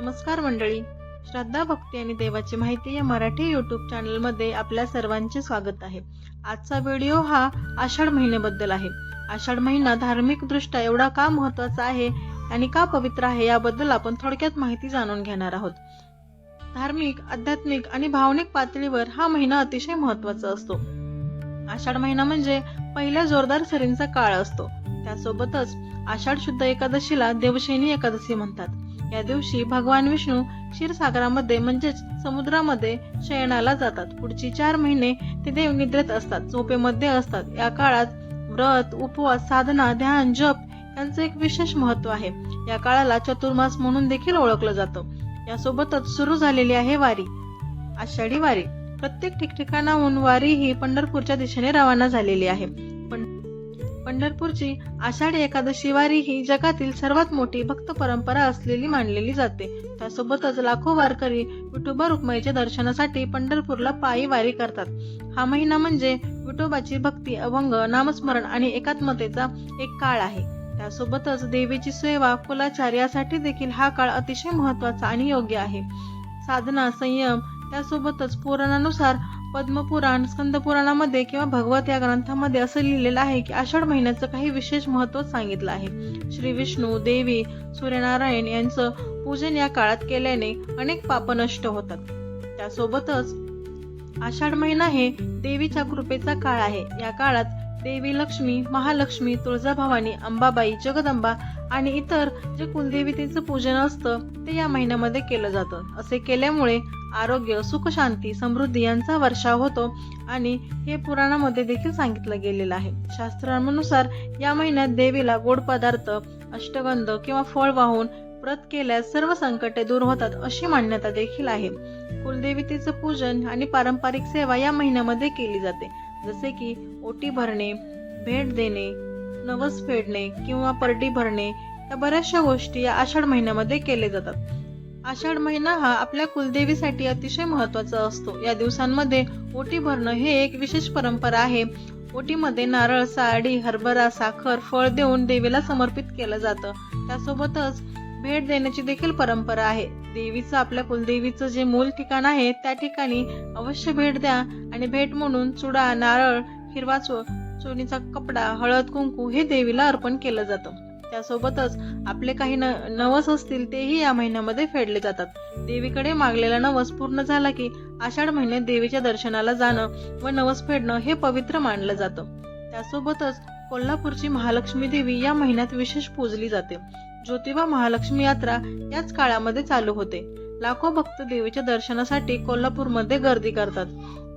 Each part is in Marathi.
नमस्कार मंडळी. श्रद्धा भक्ती आणि देवाची माहिती या मराठी युट्यूब चॅनलमध्ये आपल्या सर्वांचे स्वागत आहे. आजचा व्हिडिओ हा आषाढ महिन्याबद्दल आहे. आषाढ महिना धार्मिक दृष्ट्या एवढा का महत्त्वाचा आहे आणि का पवित्र आहे याबद्दल आपण थोडक्यात माहिती जाणून घेणार आहोत. धार्मिक आध्यात्मिक आणि भावनिक पातळीवर हा महिना अतिशय महत्त्वाचा असतो. आषाढ महिना म्हणजे पहिल्या जोरदार सरींचा काळ असतो. त्यासोबतच आषाढ शुद्ध एकादशीला देवशैनी एकादशी म्हणतात. या दिवशी भगवान विष्णू क्षीरसागरामध्ये म्हणजेच समुद्रामध्ये शयनाला जातात. पुढची चार महिने ते देव निद्रेत असतात झोपेमध्ये असतात. या काळात व्रत उपवास साधना ध्यान जप यांचं एक विशेष महत्त्व आहे. या काळाला चतुर्मास म्हणून देखील ओळखलं जातं. यासोबतच सुरू झालेली आहे वारी. आषाढी वारी. प्रत्येक ठिकठिकाणाहून वारी ही पंढरपूरच्या दिशेने रवाना झालेली आहे. पंढरपूरची आषाढी एकादशी वारी ही जगातील सर्वात मोठी भक्त परंपरा असलेली मानलेली जाते. त्यासोबतच लाखो वारकरी विठोबा रुक्माईच्या दर्शनासाठी पंढरपूरला पायी वारी करतात. हा महिना म्हणजे विठोबाची भक्ती अभंग नामस्मरण आणि एकात्मतेचा एक काळ आहे. त्यासोबतच देवीची सेवा कुलाचार यासाठी देखील हा काळ अतिशय महत्त्वाचा आणि योग्य आहे. साधना संयम त्यासोबतच पुराणानुसार पद्मपुराण स्कंद पुराणामध्ये किंवा भगवत या ग्रंथामध्ये असं लिहिलेलं आहे की आषाढ महिन्याचं काही विशेष महत्त्व सांगितलं आहे. श्री विष्णू देवी सूर्यनारायण यांचं पूजन या काळात केल्याने अनेक पाप नष्ट होतात. त्यासोबतच आषाढ महिना हे देवीच्या कृपेचा काळ आहे. या काळात देवी लक्ष्मी महालक्ष्मी तुळजाभवानी अंबाबाई जगदंबा आणि इतर जे कुलदेवतेचं पूजन असतं ते या महिन्यामध्ये केलं जातं. असे केल्यामुळे आरोग्य सुखशांती समृद्धी यांचा वर्षाव होतो आणि हे पुराणामध्ये देखील सांगितलं गेलेलं आहे. शास्त्रानुसार या महिन्यात देवीला गोड पदार्थ अष्टगंध किंवा फळ वाहून व्रत केल्यास सर्व संकटे दूर होतात अशी मान्यता देखील आहे. कुलदेवतेचं पूजन आणि पारंपरिक सेवा या महिन्यामध्ये केली जाते. जसे की ओटी भरणे भेट देणे नवस फेडणे किंवा परडी भरणे या बऱ्याचशा गोष्टी या आषाढ महिन्यामध्ये केले जातात. आषाढ महिना हा आपल्या कुलदेवीसाठी अतिशय महत्त्वाचा असतो. या दिवसांमध्ये ओटी भरणं हे एक विशेष परंपरा आहे. ओटीमध्ये नारळ साडी हरभरा साखर फळ देऊन देवीला समर्पित केलं जातं. त्यासोबतच भेट देण्याची देखील परंपरा आहे. देवीचं आपल्या कुलदेवीचं जे मूल ठिकाण आहे त्या ठिकाणी अवश्य भेट द्या आणि भेट म्हणून चुडा नारळ हिरवा चो चोनीचा कपडा हळद कुंकू हे देवीला अर्पण केलं जातं. त्यासोबतच आपले काही न नवस असतील तेही या महिन्यामध्ये फेडले जातात. देवीकडे मागलेला नवस पूर्ण झाला की आषाढ महिन्यात देवीच्या दर्शनाला जाणं व नवस फेडणं हे पवित्र मानलं जातं. त्यासोबतच कोल्हापूरची महालक्ष्मी देवी या महिन्यात विशेष पूजली जाते. ज्योतिबा महालक्ष्मी यात्रा याच काळामध्ये चालू होते. लाखो भक्त देवीच्या दर्शनासाठी कोल्हापूरमध्ये गर्दी करतात.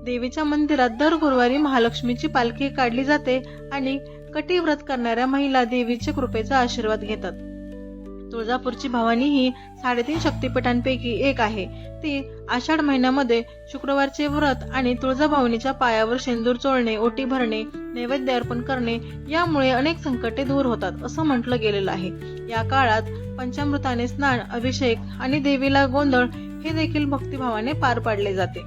देवीच्या मंदिरात दर गुरुवारी महालक्ष्मीची पालखी काढली जाते आणि कटी व्रत करणाऱ्या महिला देवीच्या कृपेचा आशीर्वाद घेतात. तुळजापूरची भवानी ही साडेतीन शक्तिपीठांपैकी एक आहे. ती आषाढ महिन्यामध्ये शुक्रवारचे व्रत आणि तुळजाभवानीच्या पायावर शेंदूर चोळणे ओटी भरणे नैवेद्य अर्पण करणे यामुळे अनेक संकटे दूर होतात असं म्हटलं गेलेलं आहे. या काळात पंचामृताने स्नान अभिषेक आणि देवीला गोंधळ हे देखील भक्तिभावाने पार पाडले जाते.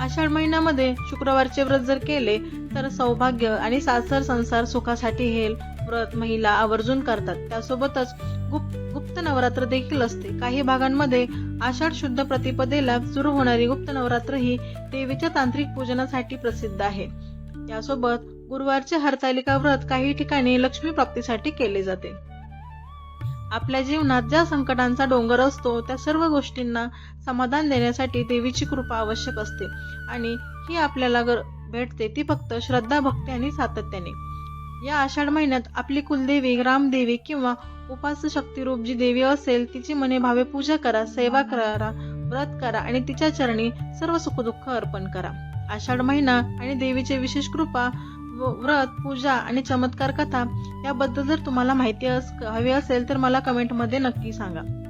आषाढ महिन्यामध्ये शुक्रवारचे व्रत जर केले तर सौभाग्य आणि सासर संसार सुखासाठी हे व्रत महिला आवर्जून करतात. त्यासोबतच गुप्त गुप्त नवरात्र देखील असते. काही भागांमध्ये आषाढ शुद्ध प्रतिपदेला सुरू होणारी गुप्त नवरात्र ही देवीच्या तांत्रिक पूजनासाठी प्रसिद्ध आहे. यासोबत गुरुवारचे हरतालिका व्रत काही ठिकाणी लक्ष्मी प्राप्तीसाठी केले जाते. आपल्या जीवनात ज्या संकटांचा डोंगर असतो त्या सर्व गोष्टींना समाधान देण्यासाठी देवीची कृपा आवश्यक असते. आणि ही आपल्याला भेटते ती फक्त श्रद्धा भक्ती आणि सातत्याने. या आषाढ महिन्यात आपली कुलदेवी ग्रामदेवी किंवा उपास्य शक्तिरूप जी देवी असेल तिची मने भावे पूजा करा सेवा करा व्रत करा आणि तिच्या चरणी सर्व सुखदुःख अर्पण करा. आषाढ महिना आणि देवीचे विशेष कृपा व व्रत पूजा आणि चमत्कार कथा याबद्दल जर तुम्हाला माहिती अस- हवी असेल तर मला कमेंटमध्ये नक्की सांगा.